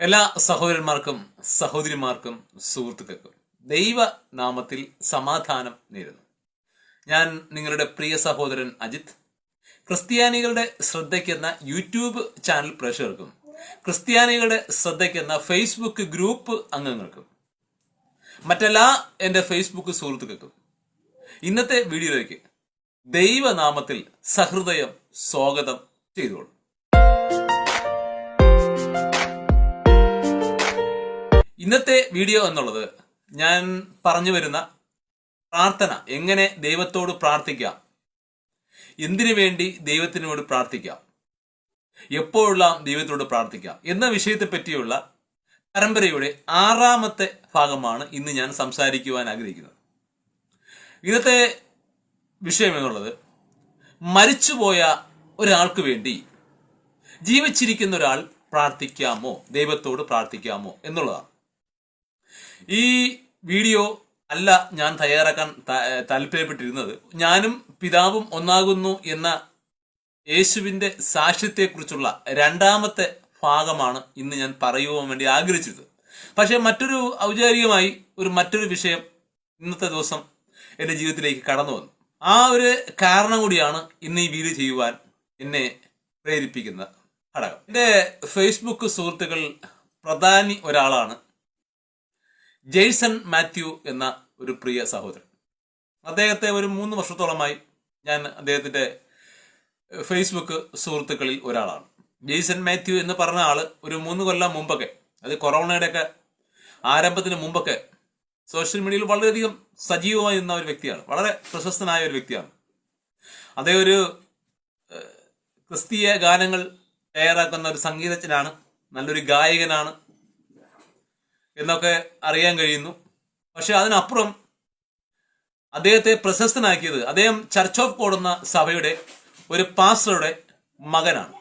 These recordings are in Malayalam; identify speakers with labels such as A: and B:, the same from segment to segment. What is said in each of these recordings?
A: എല്ലാ സഹോദരന്മാർക്കും സഹോദരിമാർക്കും സുഹൃത്തുക്കൾക്കും ദൈവ നാമത്തിൽ സമാധാനം നേരുന്നു. ഞാൻ നിങ്ങളുടെ പ്രിയ സഹോദരൻ അജിത്. ക്രിസ്ത്യാനികളുടെ ശ്രദ്ധയ്ക്കെന്ന യൂട്യൂബ് ചാനൽ പ്രേക്ഷകർക്കും ക്രിസ്ത്യാനികളുടെ ശ്രദ്ധയ്ക്കെന്ന ഫേസ്ബുക്ക് ഗ്രൂപ്പ് അംഗങ്ങൾക്കും മറ്റെല്ലാ എന്റെ ഫേസ്ബുക്ക് സുഹൃത്തുക്കൾക്കും ഇന്നത്തെ വീഡിയോയിലേക്ക് ദൈവനാമത്തിൽ സഹൃദയം സ്വാഗതം ചെയ്തോളൂ ഇന്നത്തെ വീഡിയോ എന്നുള്ളത് ഞാൻ പറഞ്ഞു വരുന്ന പ്രാർത്ഥന. എങ്ങനെ ദൈവത്തോട് പ്രാർത്ഥിക്കാം? എന്തിനു വേണ്ടി ദൈവത്തിനോട് പ്രാർത്ഥിക്കാം? എപ്പോഴെല്ലാം ദൈവത്തോട് പ്രാർത്ഥിക്കാം? എന്ന വിഷയത്തെ പറ്റിയുള്ള പരമ്പരയുടെ ആറാമത്തെ ഭാഗമാണ് ഇന്ന് ഞാൻ സംസാരിക്കുവാൻ ആഗ്രഹിക്കുന്നത്. ഇന്നത്തെ വിഷയം എന്നുള്ളത് മരിച്ചുപോയ ഒരാൾക്ക് വേണ്ടി ജീവിച്ചിരിക്കുന്ന ഒരാൾ പ്രാർത്ഥിക്കാമോ? ദൈവത്തോട് പ്രാർത്ഥിക്കാമോ? എന്നുള്ളതാണ്. ഈ വീഡിയോ അല്ല ഞാൻ തയ്യാറാക്കാൻ താല്പര്യപ്പെട്ടിരുന്നത്. ഞാനും പിതാവും ഒന്നാകുന്നു എന്ന യേശുവിന്റെ സാക്ഷ്യത്തെക്കുറിച്ചുള്ള രണ്ടാമത്തെ ഭാഗമാണ് ഇന്ന് ഞാൻ പറയുവാൻ വേണ്ടി ആഗ്രഹിച്ചത് പക്ഷേ മറ്റൊരു ഔചാരികമായി ഒരു മറ്റൊരു വിഷയം ഇന്നത്തെ ദിവസം എന്റെ ജീവിതത്തിലേക്ക് കടന്നു വന്നു. ആ ഒരു കാരണം കൂടിയാണ് ഇന്ന് ഈ വീഡിയോ ചെയ്യുവാൻ എന്നെ പ്രേരിപ്പിക്കുന്ന ഘടകം. എന്റെ ഫേസ്ബുക്ക് സുഹൃത്തുക്കൾ പ്രധാനി ഒരാളാണ്. ജെയ്സൺ മാത്യു എന്ന ഒരു പ്രിയ സഹോദരൻ. അദ്ദേഹത്തെ ഒരു മൂന്ന് വർഷത്തോളമായി ഞാൻ അദ്ദേഹത്തിന്റെ ഫേസ്ബുക്ക് സുഹൃത്തുക്കളിൽ ഒരാളാണ്. ജെയ്സൺ മാത്യു എന്ന് പറഞ്ഞ ആൾ ഒരു മൂന്ന് കൊല്ലം മുമ്പൊക്കെ അത് കൊറോണയുടെയൊക്കെ ആരംഭത്തിന് മുമ്പൊക്കെ സോഷ്യൽ മീഡിയയിൽ വളരെയധികം സജീവമായി നിന്ന ഒരു വ്യക്തിയാണ്. വളരെ പ്രശസ്തനായ ഒരു വ്യക്തിയാണ്. അദ്ദേഹം ഒരു ക്രിസ്തീയ ഗാനങ്ങൾ തയ്യാറാക്കുന്ന ഒരു സംഗീതജ്ഞനാണ് നല്ലൊരു ഗായകനാണ് എന്നൊക്കെ അറിയാൻ കഴിയുന്നു. പക്ഷെ അതിനപ്പുറം അദ്ദേഹത്തെ പ്രശസ്തനാക്കിയത് അദ്ദേഹം ചർച്ച് ഓഫ് കോഡ് എന്ന സഭയുടെ ഒരു പാസ്റ്ററുടെ മകനാണ്.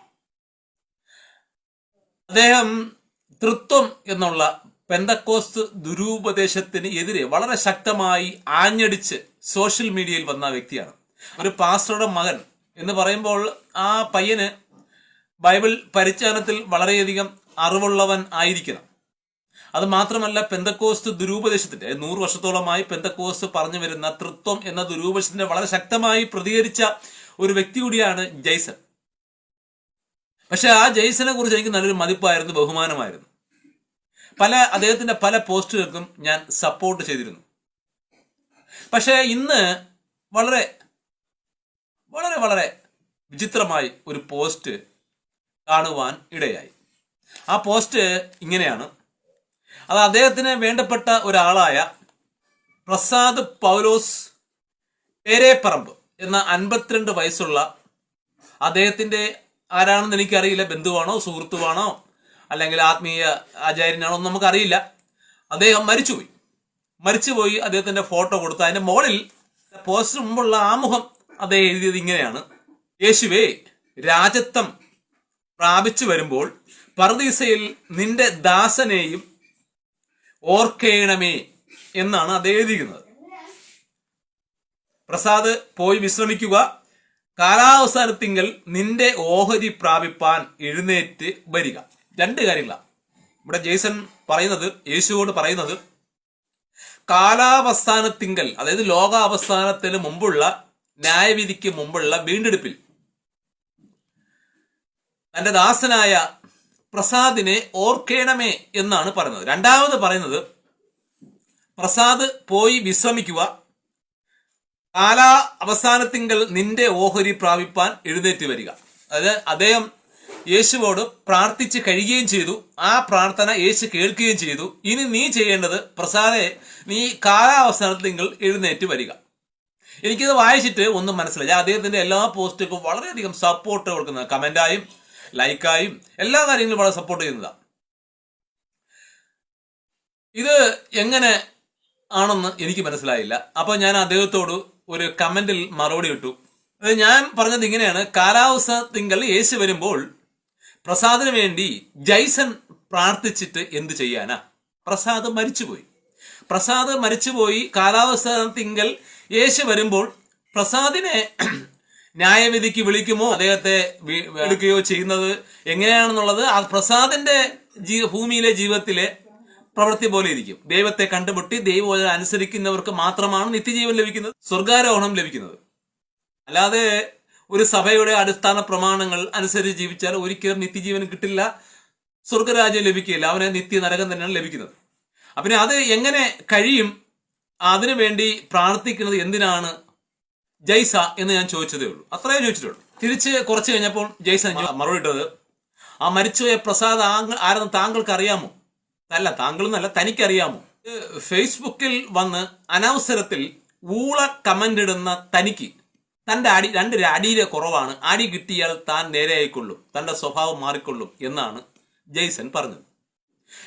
A: അദ്ദേഹം തൃത്വം എന്നുള്ള പെന്തക്കോസ്ത് ദുരൂപദേശത്തിന് എതിരെ വളരെ ശക്തമായി ആഞ്ഞടിച്ച് സോഷ്യൽ മീഡിയയിൽ വന്ന വ്യക്തിയാണ്. ഒരു പാസ്റ്ററുടെ മകൻ എന്ന് പറയുമ്പോൾ ആ പയ്യന് ബൈബിൾ പരിജ്ഞാനത്തിൽ വളരെയധികം അറിവുള്ളവൻ ആയിരിക്കണം. അത് മാത്രമല്ല പെന്തക്കോസ്റ്റ് ദുരൂപദേശത്തിന്റെ നൂറ് വർഷത്തോളമായി പെന്തക്കോസ്റ്റ് പറഞ്ഞു വരുന്ന തൃത്വം എന്ന ദുരൂപദേശത്തിന്റെ വളരെ ശക്തമായി പ്രതികരിച്ച ഒരു വ്യക്തി കൂടിയാണ് ജയ്സൺ. പക്ഷെ ആ ജയ്സനെ കുറിച്ച് എനിക്ക് നല്ലൊരു മതിപ്പായിരുന്നു ബഹുമാനമായിരുന്നു. പല അദ്ദേഹത്തിന്റെ പല പോസ്റ്റുകൾക്കും ഞാൻ സപ്പോർട്ട് ചെയ്തിരുന്നു. പക്ഷേ ഇന്ന് വളരെ വളരെ വളരെ വിചിത്രമായി ഒരു പോസ്റ്റ് കാണുവാൻ ഇടയായി. ആ പോസ്റ്റ് ഇങ്ങനെയാണ്. അത് അദ്ദേഹത്തിന് വേണ്ടപ്പെട്ട ഒരാളായ പ്രസാദ് പൗലോസ് പേരേപ്പറമ്പ് എന്ന അൻപത്തിരണ്ട് വയസ്സുള്ള അദ്ദേഹത്തിന്റെ ആരാണെന്ന് എനിക്കറിയില്ല. ബന്ധുവാണോ സുഹൃത്തുവാണോ അല്ലെങ്കിൽ ആത്മീയ ആചാര്യനാണോ എന്ന് നമുക്കറിയില്ല. അദ്ദേഹം മരിച്ചുപോയി. മരിച്ചുപോയി അദ്ദേഹത്തിന്റെ ഫോട്ടോ കൊടുത്തു അതിന്റെ മുകളിൽ പോസ്റ്റർ മുമ്പുള്ള ആമുഖം അദ്ദേഹം എഴുതിയത് ഇങ്ങനെയാണ്. യേശുവേ രാജത്വം പ്രാപിച്ചു വരുമ്പോൾ പർദീസയിൽ നിന്റെ ദാസനെയും ഓർക്കേണമേ എന്നാണ് അത് എഴുതിയിരിക്കുന്നത്. പ്രസാദ് പോയി വിശ്രമിക്കുക. കാലാവസാനത്തിങ്കൽ നിന്റെ ഓഹരി പ്രാപിപ്പാൻ എഴുന്നേറ്റ് വരിക. രണ്ട് കാര്യങ്ങളാണ്. ഇവിടെ ജേസൺ പറയുന്നത് യേശുവോട് പറയുന്നത് കാലാവസ്ഥാനത്തിങ്കൽ അതായത് ലോകാവസ്ഥാനത്തിന് മുമ്പുള്ള ന്യായവിധിക്ക് മുമ്പുള്ള വീണ്ടെടുപ്പിൽ. തന്റെ ദാസനായ പ്രസാദിനെ ഓർക്കേണമേ എന്നാണ് പറയുന്നത്. രണ്ടാമത് പറയുന്നത് പ്രസാദ് പോയി വിശ്രമിക്കുക. കാലാ അവസാനത്തിങ്കൽ നിന്റെ ഓഹരി പ്രാപിപ്പാൻ എഴുന്നേറ്റ് വരിക. അതായത് അദ്ദേഹം യേശുവോട് പ്രാർത്ഥിച്ച് കഴിയുകയും ചെയ്തു. ആ പ്രാർത്ഥന യേശു കേൾക്കുകയും ചെയ്തു. ഇനി നീ ചെയ്യേണ്ടത് പ്രസാദെ നീ കാലാവസാനത്തിങ്കൽ എഴുന്നേറ്റ് വരിക. എനിക്കിത് വായിച്ചിട്ട് ഒന്നും മനസ്സിലായി അദ്ദേഹത്തിന്റെ എല്ലാ പോസ്റ്റുകൾക്കും വളരെയധികം സപ്പോർട്ട് കൊടുക്കുന്നത് കമന്റായും ലൈക്കായും എല്ലാ കാര്യങ്ങളും വളരെ സപ്പോർട്ട് ചെയ്യുന്നതാണ് ഇത് എങ്ങനെ ആണെന്ന് എനിക്ക് മനസ്സിലായില്ല. അപ്പോൾ ഞാൻ അദ്ദേഹത്തോട് ഒരു കമന്റിൽ മറുപടി ഇട്ടു. ഞാൻ പറഞ്ഞത് ഇങ്ങനെയാണ്. കാലാവസ്ഥ തിങ്കൾ യേശു വരുമ്പോൾ പ്രസാദിന് വേണ്ടി ജൈസൺ പ്രാർത്ഥിച്ചിട്ട് എന്ത് ചെയ്യാനാ? പ്രസാദ് മരിച്ചുപോയി. പ്രസാദ് മരിച്ചുപോയി. കാലാവസ്ഥ തിങ്കൾ യേശു വരുമ്പോൾ പ്രസാദിനെ ന്യായവിധിക്ക് വിളിക്കുമോ? അദ്ദേഹത്തെ വിളിക്കുകയോ ചെയ്യുന്നത് എങ്ങനെയാണെന്നുള്ളത് ആ പ്രസാദിന്റെ ജീ ഭൂമിയിലെ ജീവിതത്തിലെ പ്രവൃത്തി പോലെ ഇരിക്കും. ദൈവത്തെ കണ്ടുമുട്ടി ദൈവവചനം അനുസരിക്കുന്നവർക്ക് മാത്രമാണ് നിത്യജീവൻ ലഭിക്കുന്നത് സ്വർഗാരോഹണം ലഭിക്കുന്നത്. അല്ലാതെ ഒരു സഭയുടെ അടിസ്ഥാന പ്രമാണങ്ങൾ അനുസരിച്ച് ജീവിച്ചാൽ ഒരിക്കലും നിത്യജീവൻ കിട്ടില്ല സ്വർഗരാജ്യം ലഭിക്കില്ല അവനെ നിത്യ നരകം തന്നെയാണ് ലഭിക്കുന്നത്. അപ്പം അത് എങ്ങനെ കഴിയും? അതിനു വേണ്ടി പ്രാർത്ഥിക്കുന്നത് എന്തിനാണ്? ജയ്സ എന്ന് ഞാൻ ചോദിച്ചതേ ഉള്ളൂ. അത്രേ ചോദിച്ചിട്ടുള്ളൂ. തിരിച്ച് കുറച്ച് കഴിഞ്ഞപ്പോൾ ജയ്സ മറുപടി ഇട്ടത് ആ മരിച്ചുപോയ പ്രസാദ് ആരെന്ന് താങ്കൾക്ക് അറിയാമോ അല്ല താങ്കൾ എന്നല്ല തനിക്കറിയാമോ ഫേസ്ബുക്കിൽ വന്ന് അനവസരത്തിൽ ഊള കമന്റ് ഇടുന്ന തനിക്ക് തന്റെ അടി രണ്ട് അടിയിലെ കുറവാണ്. അടി കിട്ടിയാൽ താൻ നേരെയായിക്കൊള്ളും തന്റെ സ്വഭാവം മാറിക്കൊള്ളും എന്നാണ് ജെയ്സൺ പറഞ്ഞത്.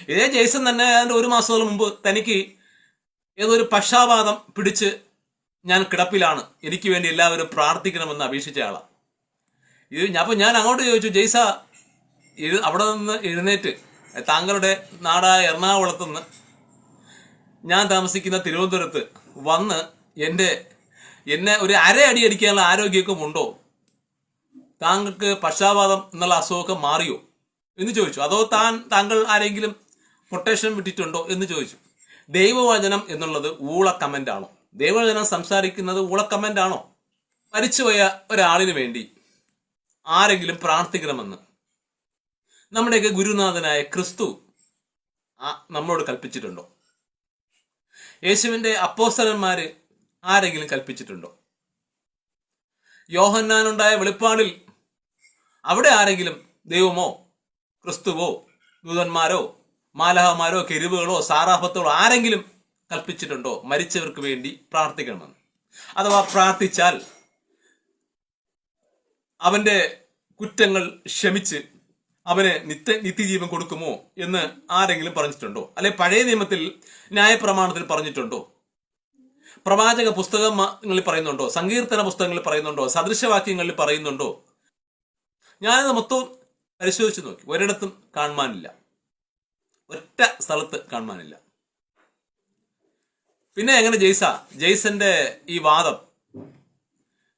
A: ഇതേ ജെയ്സൺ തന്നെ ഒരു മാസത്തോളം മുമ്പ് തനിക്ക് ഏതൊരു പക്ഷാപാതം പിടിച്ച് ഞാൻ കിടപ്പിലാണ്. എനിക്ക് വേണ്ടി എല്ലാവരും പ്രാർത്ഥിക്കണമെന്ന് അപേക്ഷിച്ച ആളാണ് ഇത് ഞാൻ അങ്ങോട്ട് ചോദിച്ചു ജെയ്സ അവിടെ നിന്ന് എഴുന്നേറ്റ്. താങ്കളുടെ നാടായ എറണാകുളത്ത് നിന്ന് ഞാൻ താമസിക്കുന്ന തിരുവനന്തപുരത്ത് വന്ന് എന്റെ എന്നെ ഒരു അര അടി അടിക്കാനുള്ള ആരോഗ്യമൊക്കെ ഉണ്ടോ? താങ്കൾക്ക് പക്ഷാപാതം എന്നുള്ള അസുഖമൊക്കെ മാറിയോ? എന്ന് ചോദിച്ചു. അതോ താൻ താങ്കൾ ആരെങ്കിലും പൊട്ടേഷൻ വിട്ടിട്ടുണ്ടോ? എന്ന് ചോദിച്ചു. ദൈവവചനം എന്നുള്ളത് ഊള കമന്റ് ദൈവവചനം സംസാരിക്കുന്നത് ഊള കമന്റ് ആണോ? മരിച്ചുപോയ ഒരാളിന് വേണ്ടി ആരെങ്കിലും പ്രാർത്ഥിക്കണമെന്ന്. നമ്മുടെയൊക്കെ ഗുരുനാഥനായ ക്രിസ്തു നമ്മളോട് കൽപ്പിച്ചിട്ടുണ്ടോ? യേശുവിന്റെ അപ്പോസ്തലന്മാര് ആരെങ്കിലും കൽപ്പിച്ചിട്ടുണ്ടോ? യോഹന്നാനുണ്ടായ വെളിപ്പാടിൽ അവിടെ ആരെങ്കിലും ദൈവമോ ക്രിസ്തുവോ ദൂതന്മാരോ മാലഹമാരോ കെരുവുകളോ സാറാഫത്തുകളോ ആരെങ്കിലും കൽപ്പിച്ചിട്ടുണ്ടോ? മരിച്ചവർക്ക് വേണ്ടി പ്രാർത്ഥിക്കണമെന്ന്. അഥവാ പ്രാർത്ഥിച്ചാൽ അവന്റെ കുറ്റങ്ങൾ ക്ഷമിച്ച് അവന് നിത്യ നിത്യജീവൻ കൊടുക്കുമോ എന്ന് ആരെങ്കിലും പറഞ്ഞിട്ടുണ്ടോ? അല്ലെ പഴയ നിയമത്തിൽ ന്യായപ്രമാണത്തിൽ പറഞ്ഞിട്ടുണ്ടോ? പ്രവാചക പുസ്തകങ്ങളിൽ പറയുന്നുണ്ടോ? സങ്കീർത്തന പുസ്തകങ്ങളിൽ പറയുന്നുണ്ടോ? സദൃശവാക്യങ്ങളിൽ പറയുന്നുണ്ടോ? ഞാനത് മൊത്തവും പരിശോധിച്ച് നോക്കി. ഒരിടത്തും കാണുവാനില്ല. ഒറ്റ സ്ഥലത്ത് കാണുവാനില്ല. പിന്നെ എങ്ങനെ ജെയ്സ? ജെയ്സന്റെ ഈ വാദം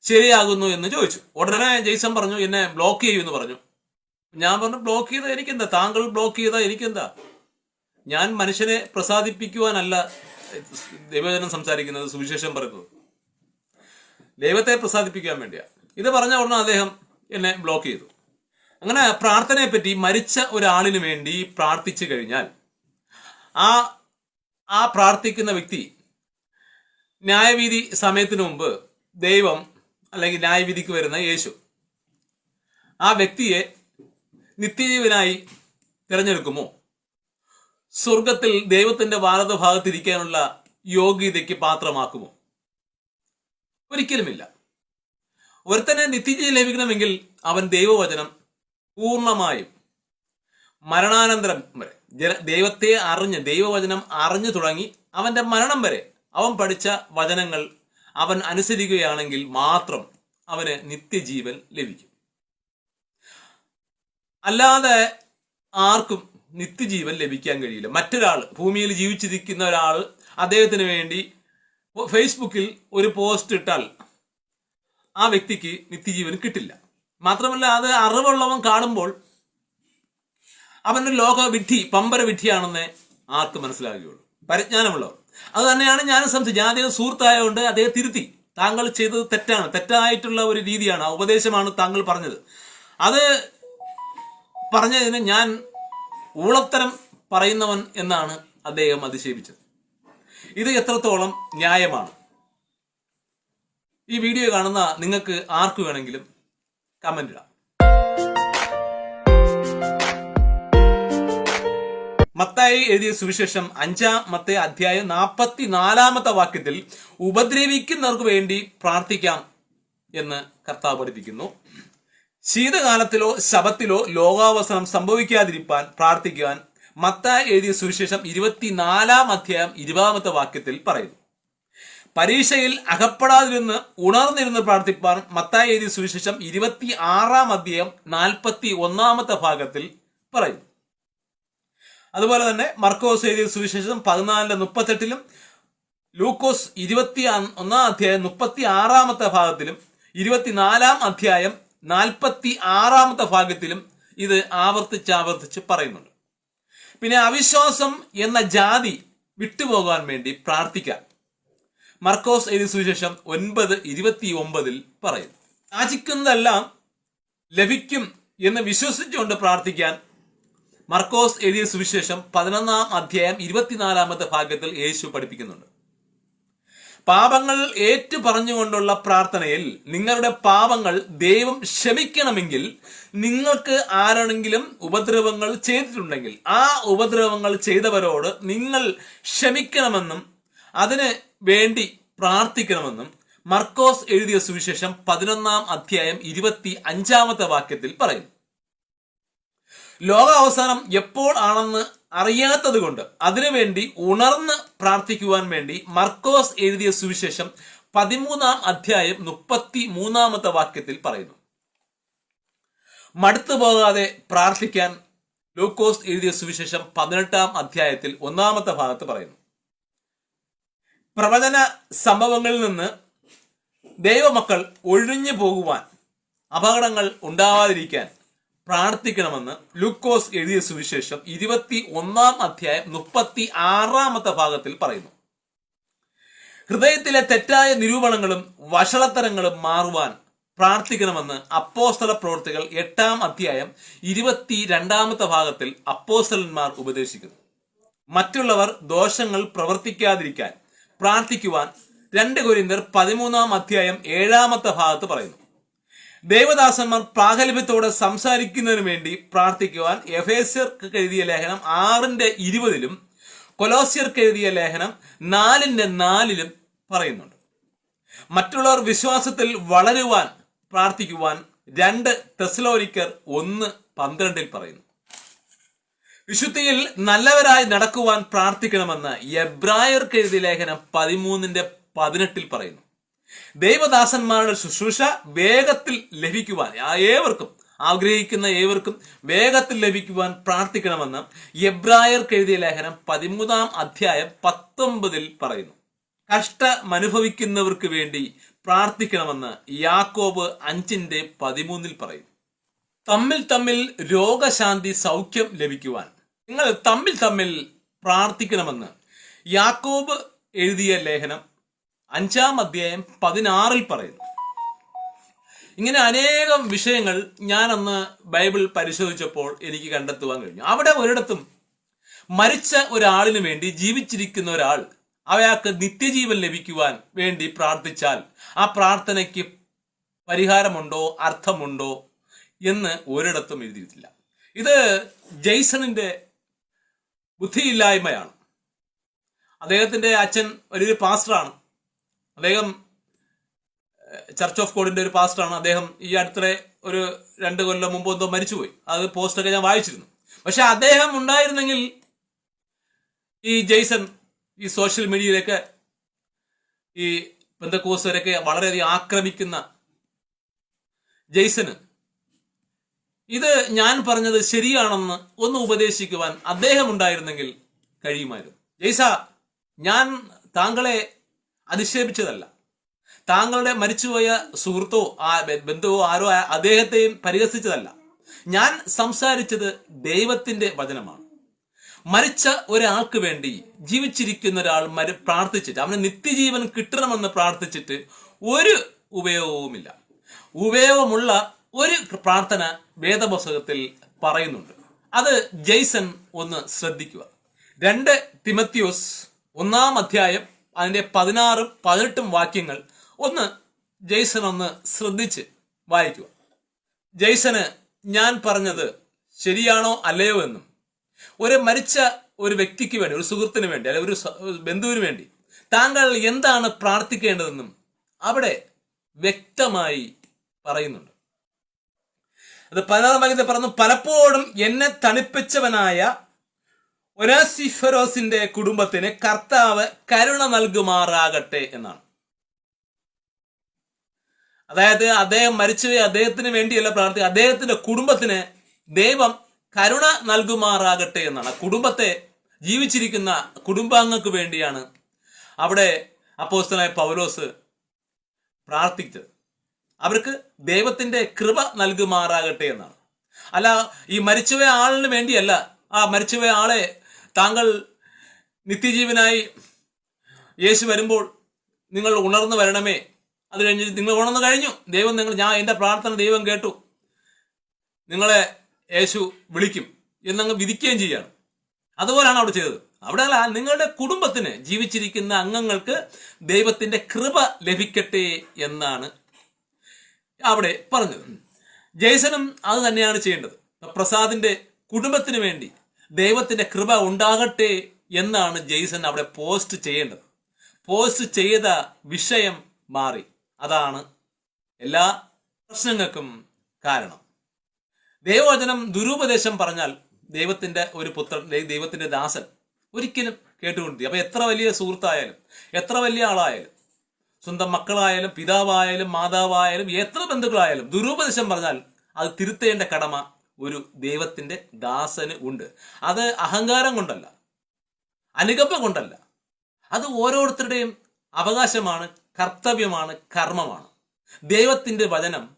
A: ശരിയാകുന്നു എന്ന് ചോദിച്ചു. ഉടനെ ജെയ്സൺ പറഞ്ഞു എന്നെ ബ്ലോക്ക് ചെയ്യൂ എന്ന് പറഞ്ഞു. ഞാൻ പറഞ്ഞു ബ്ലോക്ക് ചെയ്ത എനിക്കെന്താ? താങ്കൾ ബ്ലോക്ക് ചെയ്ത എനിക്കെന്താ? ഞാൻ മനുഷ്യനെ പ്രസാദിപ്പിക്കുവാനല്ല ദൈവജനം സംസാരിക്കുന്നത് സുവിശേഷം പറയുന്നത്. ദൈവത്തെ പ്രസാദിപ്പിക്കാൻ വേണ്ടിയാ. ഇത് പറഞ്ഞ ഉടനെ അദ്ദേഹം എന്നെ ബ്ലോക്ക് ചെയ്തു. അങ്ങനെ പ്രാർത്ഥനയെ പറ്റി മരിച്ച ഒരാളിന് വേണ്ടി പ്രാർത്ഥിച്ചു കഴിഞ്ഞാൽ ആ ആ പ്രാർത്ഥിക്കുന്ന വ്യക്തി ന്യായവിധി സമയത്തിന് മുമ്പ് ദൈവം അല്ലെങ്കിൽ ന്യായവിധിക്ക് വരുന്ന യേശു ആ വ്യക്തിയെ നിത്യജീവനായി തിരഞ്ഞെടുക്കുമോ? സ്വർഗത്തിൽ ദൈവത്തിന്റെ ഭാഗത്തിരിക്കാനുള്ള യോഗ്യതയ്ക്ക് പാത്രമാക്കുമോ? ഒരിക്കലുമില്ല. ഒരുത്തനെ നിത്യജീവൻ ലഭിക്കണമെങ്കിൽ അവൻ ദൈവവചനം പൂർണമായും മരണാനന്തരം വരെ ദൈവത്തെ അറിഞ്ഞ് ദൈവവചനം അറിഞ്ഞു തുടങ്ങി അവന്റെ മരണം വരെ അവൻ പഠിച്ച വചനങ്ങൾ അവൻ അനുസരിക്കുകയാണെങ്കിൽ മാത്രം അവന് നിത്യജീവൻ ലഭിക്കും. അല്ലാതെ ആർക്കും നിത്യജീവൻ ലഭിക്കാൻ കഴിയില്ല. മറ്റൊരാൾ ഭൂമിയിൽ ജീവിച്ചിരിക്കുന്ന ഒരാൾ അദ്ദേഹത്തിന് വേണ്ടി ഫേസ്ബുക്കിൽ ഒരു പോസ്റ്റ് ഇട്ടാൽ ആ വ്യക്തിക്ക് നിത്യജീവൻ കിട്ടില്ല. മാത്രമല്ല അത് അറിവുള്ളവൻ കാണുമ്പോൾ അവന്റെ ലോകവിധി പമ്പര വിധിയാണെന്ന് ആർക്ക് മനസ്സിലാകുകയുള്ളൂ പരിജ്ഞാനമുള്ളവർ. അത് തന്നെയാണ് ഞാനും സംശയിച്ചത്. ഞാൻ അദ്ദേഹം സുഹൃത്തായതുകൊണ്ട് അദ്ദേഹം തിരുത്തി. താങ്കൾ ചെയ്തത് തെറ്റാണ്. തെറ്റായിട്ടുള്ള ഒരു രീതിയാണ് ഉപദേശമാണ് താങ്കൾ പറഞ്ഞത്. അത് പറഞ്ഞതിന് ഞാൻ ഊളത്തരം പറയുന്നവൻ എന്നാണ് അദ്ദേഹം അധിക്ഷേപിച്ചത്. ഇത് എത്രത്തോളം ന്യായമാണ്? ഈ വീഡിയോ കാണുന്ന നിങ്ങൾക്ക് ആർക്ക് വേണമെങ്കിലും കമന്റ് ഇടാം. മത്തായി എഴുതിയ സുവിശേഷം അഞ്ചാം മത്തേ അധ്യായം നാൽപ്പത്തി നാലാമത്തെ വാക്യത്തിൽ ഉപദ്രവിക്കുന്നവർക്ക് വേണ്ടി പ്രാർത്ഥിക്കാം എന്ന് കർത്താവ് പഠിപ്പിക്കുന്നു. ശീതകാലത്തിലോ ശബത്തിലോ ലോകാവസരം സംഭവിക്കാതിരിക്കാൻ പ്രാർത്ഥിക്കുവാൻ മത്തായി എഴുതിയ സുവിശേഷം ഇരുപത്തിനാലാം അധ്യായം ഇരുപതാമത്തെ വാക്യത്തിൽ പറയുന്നു. പരീക്ഷയിൽ അകപ്പെടാതിരുന്ന് ഉണർന്നിരുന്ന് പ്രാർത്ഥിപ്പാൻ മത്തായി എഴുതിയ സുവിശേഷം ഇരുപത്തി ആറാം അധ്യായം നാൽപ്പത്തി ഒന്നാമത്തെ ഭാഗത്തിൽ പറയുന്നു. അതുപോലെ തന്നെ മർക്കോസ് എഴുതിയ സുവിശേഷം പതിനാലിന്റെ മുപ്പത്തെട്ടിലും ലൂക്കോസ് ഇരുപത്തി ഒന്നാം അധ്യായം മുപ്പത്തി ആറാമത്തെ ഭാഗത്തിലും ഇരുപത്തിനാലാം അധ്യായം നാൽപ്പത്തി ആറാമത്തെ ഭാഗത്തിലും ഇത് ആവർത്തിച്ച് ആവർത്തിച്ച് പറയുന്നുണ്ട്. പിന്നെ അവിശ്വാസം എന്ന ജാതി വിട്ടുപോകാൻ വേണ്ടി പ്രാർത്ഥിക്കാം. മർക്കോസ് എഴുതിയ സുവിശേഷം ഒൻപത് ഇരുപത്തി ഒമ്പതിൽ പറയും യാചിക്കുന്നതെല്ലാം ലഭിക്കും എന്ന് വിശ്വസിച്ചുകൊണ്ട് പ്രാർത്ഥിക്കാൻ മർക്കോസ് എഴുതിയ സുവിശേഷം പതിനൊന്നാം അധ്യായം ഇരുപത്തിനാലാമത്തെ ഭാഗത്തിൽ യേശു പഠിപ്പിക്കുന്നുണ്ട്. പാപങ്ങൾ ഏറ്റു പറഞ്ഞുകൊണ്ടുള്ള പ്രാർത്ഥനയിൽ നിങ്ങളുടെ പാപങ്ങൾ ദൈവം ക്ഷമിക്കണമെങ്കിൽ നിങ്ങൾക്ക് ആരാണെങ്കിലും ഉപദ്രവങ്ങൾ ചെയ്തിട്ടുണ്ടെങ്കിൽ ആ ഉപദ്രവങ്ങൾ ചെയ്തവരോട് നിങ്ങൾ ക്ഷമിക്കണമെന്നും അതിന് വേണ്ടി പ്രാർത്ഥിക്കണമെന്നും മർക്കോസ് എഴുതിയ സുവിശേഷം പതിനൊന്നാം അധ്യായം ഇരുപത്തി അഞ്ചാമത്തെ വാക്യത്തിൽ പറയും ലോക അവസാനം എപ്പോൾ ആണെന്ന് അറിയാത്തത് കൊണ്ട് അതിനുവേണ്ടി ഉണർന്ന് പ്രാർത്ഥിക്കുവാൻ വേണ്ടി മർക്കോസ് എഴുതിയ സുവിശേഷം പതിമൂന്നാം അധ്യായം മുപ്പത്തി മൂന്നാമത്തെ വാക്യത്തിൽ പറയുന്നു. മടുത്തു പോകാതെ പ്രാർത്ഥിക്കാൻ ലൂക്കോസ് എഴുതിയ സുവിശേഷം പതിനെട്ടാം അധ്യായത്തിൽ ഒന്നാമത്തെ ഭാഗത്ത് പറയുന്നു. പ്രവചന സംഭവങ്ങളിൽ നിന്ന് ദൈവമക്കൾ ഒഴിഞ്ഞു പോകുവാൻ അപകടങ്ങൾ ഉണ്ടാവാതിരിക്കാൻ പ്രാർത്ഥിക്കണമെന്ന് ലൂക്കോസ് എഴുതിയ സുവിശേഷം ഇരുപത്തി ഒന്നാം അധ്യായം മുപ്പത്തി ആറാമത്തെ ഭാഗത്തിൽ പറയുന്നു. ഹൃദയത്തിലെ തെറ്റായ നിരൂപണങ്ങളും വഷളത്തരങ്ങളും മാറുവാൻ പ്രാർത്ഥിക്കണമെന്ന് അപ്പോസ്തല പ്രവർത്തികൾ എട്ടാം അധ്യായം ഇരുപത്തി രണ്ടാമത്തെ ഭാഗത്തിൽ അപ്പോസ്തലന്മാർ ഉപദേശിക്കുന്നു. മറ്റുള്ളവർ ദോഷങ്ങൾ പ്രവർത്തിക്കാതിരിക്കാൻ പ്രാർത്ഥിക്കുവാൻ രണ്ട് കുരിന്തർ പതിമൂന്നാം അധ്യായം ഏഴാമത്തെ ഭാഗത്ത് പറയുന്നു. ദേവദാസന്മാർ പ്രാഗൽഭ്യത്തോടെ സംസാരിക്കുന്നതിന് വേണ്ടി പ്രാർത്ഥിക്കുവാൻ എഫേസ്യർക്ക് എഴുതിയ ലേഖനം ആറിന്റെ ഇരുപതിലും കൊലോസ്യർക്ക് എഴുതിയ ലേഖനം നാലിന്റെ നാലിലും പറയുന്നുണ്ട്. മറ്റുള്ളവർ വിശ്വാസത്തിൽ വളരുവാൻ പ്രാർത്ഥിക്കുവാൻ രണ്ട് തെസ്ലോരിക്കർ ഒന്ന് പന്ത്രണ്ടിൽ പറയുന്നു. വിശുദ്ധിയിൽ നല്ലവരായി നടക്കുവാൻ പ്രാർത്ഥിക്കണമെന്ന് എബ്രായർക്ക് എഴുതിയ ലേഖനം പതിമൂന്നിന്റെ പതിനെട്ടിൽ പറയുന്നു. ദൈവദാസന്മാരുടെ ശുശ്രൂഷ വേഗത്തിൽ ലഭിക്കുവാൻ ഏവർക്കും ആഗ്രഹിക്കുന്ന ഏവർക്കും വേഗത്തിൽ ലഭിക്കുവാൻ പ്രാർത്ഥിക്കണമെന്ന് എബ്രായർക്ക് എഴുതിയ ലേഖനം പതിമൂന്നാം അധ്യായം പത്തൊമ്പതിൽ പറയുന്നു. കഷ്ടമനുഭവിക്കുന്നവർക്ക് വേണ്ടി പ്രാർത്ഥിക്കണമെന്ന് യാക്കോബ് അഞ്ചിന്റെ പതിമൂന്നിൽ പറയുന്നു. തമ്മിൽ തമ്മിൽ രോഗശാന്തി സൗഖ്യം ലഭിക്കുവാൻ നിങ്ങൾ തമ്മിൽ തമ്മിൽ പ്രാർത്ഥിക്കണമെന്ന് യാക്കോബ് എഴുതിയ ലേഖനം അഞ്ചാം അധ്യായം പതിനാറിൽ പറയുന്നു. ഇങ്ങനെ അനേകം വിഷയങ്ങൾ ഞാൻ അന്ന് ബൈബിൾ പരിശോധിച്ചപ്പോൾ എനിക്ക് കണ്ടെത്തുവാൻ കഴിഞ്ഞു. അവിടെ ഒരിടത്തും മരിച്ച ഒരാളിന് വേണ്ടി ജീവിച്ചിരിക്കുന്ന ഒരാൾ അയാൾക്ക് നിത്യജീവൻ ലഭിക്കുവാൻ വേണ്ടി പ്രാർത്ഥിച്ചാൽ ആ പ്രാർത്ഥനയ്ക്ക് പരിഹാരമുണ്ടോ അർത്ഥമുണ്ടോ എന്ന് ഒരിടത്തും എഴുതിയിട്ടില്ല. ഇത് ജെയ്സണിന്റെ ബുദ്ധിയില്ലായ്മയാണ്. അദ്ദേഹത്തിന്റെ അച്ഛൻ വലിയൊരു പാസ്റ്ററാണ്. അദ്ദേഹം ചർച്ച് ഓഫ് ഗോഡിന്റെ ഒരു പാസ്റ്ററാണ് അദ്ദേഹം ഈ അടുത്തിടെ ഒരു രണ്ട് കൊല്ലം മുമ്പ് എന്തോ മരിച്ചുപോയി. അത് പോസ്റ്റൊക്കെ ഞാൻ വായിച്ചിരുന്നു. പക്ഷെ അദ്ദേഹം ഉണ്ടായിരുന്നെങ്കിൽ ഈ ജെയ്സൺ ഈ സോഷ്യൽ മീഡിയയിലൊക്കെ ഈ ബന്ധക്കോസുകാരൊക്കെ വളരെയധികം ആക്രമിക്കുന്ന ജെയ്സന്. ഇത് ഞാൻ പറഞ്ഞത് ശരിയാണെന്ന് ഒന്ന് ഉപദേശിക്കുവാൻ അദ്ദേഹം ഉണ്ടായിരുന്നെങ്കിൽ കഴിയുമായിരുന്നു. ജെയ്സ ഞാൻ താങ്കളെ അധിക്ഷേപിച്ചതല്ല. താങ്കളുടെ മരിച്ചുപോയ സുഹൃത്തോ ആ ബന്ധുവോ ആരോ അദ്ദേഹത്തെയും പരിഹസിച്ചതല്ല. ഞാൻ സംസാരിച്ചത് ദൈവത്തിന്റെ വചനമാണ്. മരിച്ച ഒരാൾക്ക് വേണ്ടി ജീവിച്ചിരിക്കുന്ന ഒരാൾ മരി പ്രാർത്ഥിച്ചിട്ട് അവന് നിത്യജീവൻ കിട്ടണമെന്ന് പ്രാർത്ഥിച്ചിട്ട് ഒരു ഉപയോഗവുമില്ല. ഉപയോഗമുള്ള ഒരു പ്രാർത്ഥന വേദപുസ്തകത്തിൽ പറയുന്നുണ്ട്. അത് ജെയ്സൺ ഒന്ന് ശ്രദ്ധിക്കുക. രണ്ട് തിമത്യോസ് ഒന്നാം അധ്യായം അതിന്റെ പതിനാറും പതിനെട്ടും വാക്യങ്ങൾ ഒന്ന് ജെയ്സൺ ഒന്ന് ശ്രദ്ധിച്ച് വായിക്കുക. ജെയ്സന് ഞാൻ പറഞ്ഞത് ശരിയാണോ അല്ലയോ എന്നും. ഒരു മരിച്ച ഒരു വ്യക്തിക്ക് വേണ്ടി ഒരു സുഹൃത്തിന് വേണ്ടി അല്ലെ ഒരു ബന്ധുവിന് വേണ്ടി താങ്കൾ എന്താണ് പ്രാർത്ഥിക്കേണ്ടതെന്നും അവിടെ വ്യക്തമായി പറയുന്നുണ്ട്. അത് പതിനാറാം വാക്യത്തിൽ പറഞ്ഞു പലപ്പോഴും എന്നെ തണുപ്പിച്ചവനായ ഒരാസിഫറോസിന്റെ കുടുംബത്തിന് കർത്താവ് കരുണ നൽകുമാറാകട്ടെ എന്നാണ്. അതായത് അദ്ദേഹം മരിച്ചു അദ്ദേഹത്തിന് വേണ്ടിയല്ല പ്രാർത്ഥിക്കുക അദ്ദേഹത്തിന്റെ കുടുംബത്തിന് ദൈവം കരുണ നൽകുമാറാകട്ടെ എന്നാണ്. കുടുംബത്തെ ജീവിച്ചിരിക്കുന്ന കുടുംബാംഗങ്ങൾക്ക് വേണ്ടിയാണ് അവിടെ അപ്പോസ്തലനായ പൗലോസ് പ്രാർത്ഥിച്ചത്. അവർക്ക് ദൈവത്തിന്റെ കൃപ നൽകുമാറാകട്ടെ എന്നാണ്. അല്ല ഈ മരിച്ചവേ ആളിന് വേണ്ടിയല്ല ആ മരിച്ചവേ ആളെ താങ്കൾ നിത്യജീവനായി യേശു വരുമ്പോൾ നിങ്ങൾ ഉണർന്നു വരണമേ. അത് കഴിഞ്ഞ് നിങ്ങൾ ഉണർന്നു കഴിഞ്ഞു. ദൈവം നിങ്ങൾ ഞാൻ എന്റെ പ്രാർത്ഥന ദൈവം കേട്ടു. നിങ്ങളെ യേശു വിളിക്കും എന്നങ്ങ് വിധിക്കുകയും ചെയ്യാണ്. അതുപോലെയാണ് അവിടെ ചെയ്തത്. അവിടെ അല്ല നിങ്ങളുടെ കുടുംബത്തിന് ജീവിച്ചിരിക്കുന്ന അംഗങ്ങൾക്ക് ദൈവത്തിന്റെ കൃപ ലഭിക്കട്ടെ എന്നാണ് അവിടെ പറഞ്ഞത്. ജയ്സനും അത് തന്നെയാണ് ചെയ്യേണ്ടത്. പ്രസാദിന്റെ കുടുംബത്തിന് വേണ്ടി ദൈവത്തിന്റെ കൃപ ഉണ്ടാകട്ടെ എന്നാണ് ജെയ്സൺ അവിടെ പോസ്റ്റ് ചെയ്യേണ്ടത്. പോസ്റ്റ് ചെയ്ത വിഷയം മാറി. അതാണ് എല്ലാ പ്രശ്നങ്ങൾക്കും കാരണം. ദൈവവചനം ദുരുപദേശം പറഞ്ഞാൽ ദൈവത്തിന്റെ ഒരു പുത്രൻ ദൈവത്തിന്റെ ദാസൻ ഒരിക്കലും കേട്ടുകൊണ്ടിരിക്കും. അപ്പൊ എത്ര വലിയ സുഹൃത്തായാലും എത്ര വലിയ ആളായാലും സ്വന്തം മക്കളായാലും പിതാവായാലും മാതാവായാലും എത്ര ബന്ധുക്കളായാലും ദുരുപദേശം പറഞ്ഞാൽ അത് തിരുത്തേണ്ട കടമ ഒരു ദൈവത്തിന്റെ ദാസന് ഉണ്ട്. അത് അഹങ്കാരം കൊണ്ടല്ല. അനുകമ്പ കൊണ്ടല്ല. അത് ഓരോരുത്തരുടെയും അവകാശമാണ് കർത്തവ്യമാണ് കർമ്മമാണ്. ദൈവത്തിന്റെ വചനം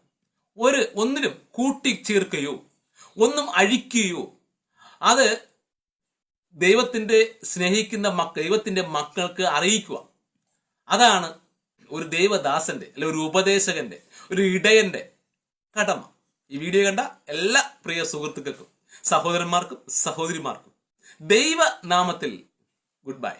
A: ഒരു ഒന്നിനും കൂട്ടിച്ചേർക്കുകയോ ഒന്നും അഴിക്കുകയോ അത് ദൈവത്തിന്റെ സ്നേഹിക്കുന്ന മക്ക ദൈവത്തിന്റെ മക്കൾക്ക് അറിയിക്കുക. അതാണ് ഒരു ദൈവദാസന്റെ അല്ലെ ഒരു ഉപദേശകന്റെ ഒരു ഇടയന്റെ കടമ. ഈ വീഡിയോ കണ്ട എല്ലാ പ്രിയ സുഹൃത്തുക്കൾക്കും സഹോദരന്മാർക്കും സഹോദരിമാർക്കും ദൈവനാമത്തിൽ ഗുഡ് ബൈ